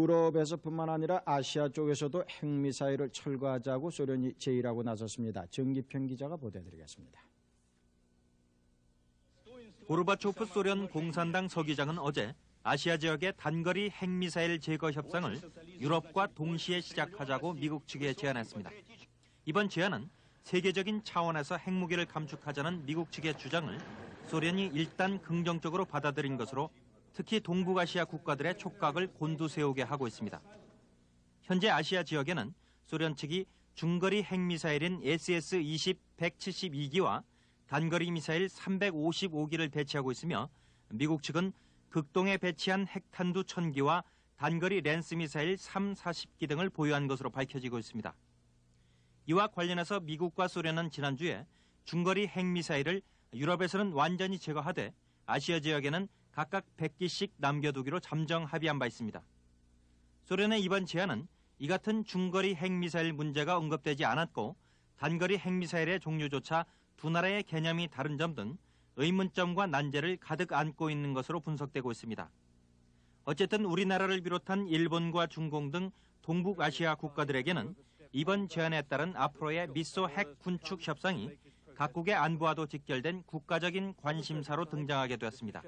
유럽에서뿐만 아니라 아시아 쪽에서도 핵미사일을 철거하자고 소련이 제의하고 나섰습니다. 정기평 기자가 보도해드리겠습니다. 고르바초프 소련 공산당 서기장은 어제 아시아 지역의 단거리 핵미사일 제거 협상을 유럽과 동시에 시작하자고 미국 측에 제안했습니다. 이번 제안은 세계적인 차원에서 핵무기를 감축하자는 미국 측의 주장을 소련이 일단 긍정적으로 받아들인 것으로 특히 동북아시아 국가들의 촉각을 곤두세우게 하고 있습니다. 현재 아시아 지역에는 소련 측이 중거리 핵미사일인 SS-20 172기와 단거리 미사일 355기를 배치하고 있으며 미국 측은 극동에 배치한 핵탄두 1000기와 단거리 랜스 미사일 340기 등을 보유한 것으로 밝혀지고 있습니다. 이와 관련해서 미국과 소련은 지난주에 중거리 핵미사일을 유럽에서는 완전히 제거하되 아시아 지역에는 각각 100기씩 남겨두기로 잠정 합의한 바 있습니다. 소련의 이번 제안은 이 같은 중거리 핵미사일 문제가 언급되지 않았고 단거리 핵미사일의 종류조차 두 나라의 개념이 다른 점 등 의문점과 난제를 가득 안고 있는 것으로 분석되고 있습니다. 어쨌든 우리나라를 비롯한 일본과 중공 등 동북아시아 국가들에게는 이번 제안에 따른 앞으로의 미소 핵 군축 협상이 각국의 안보와도 직결된 국가적인 관심사로 등장하게 되었습니다.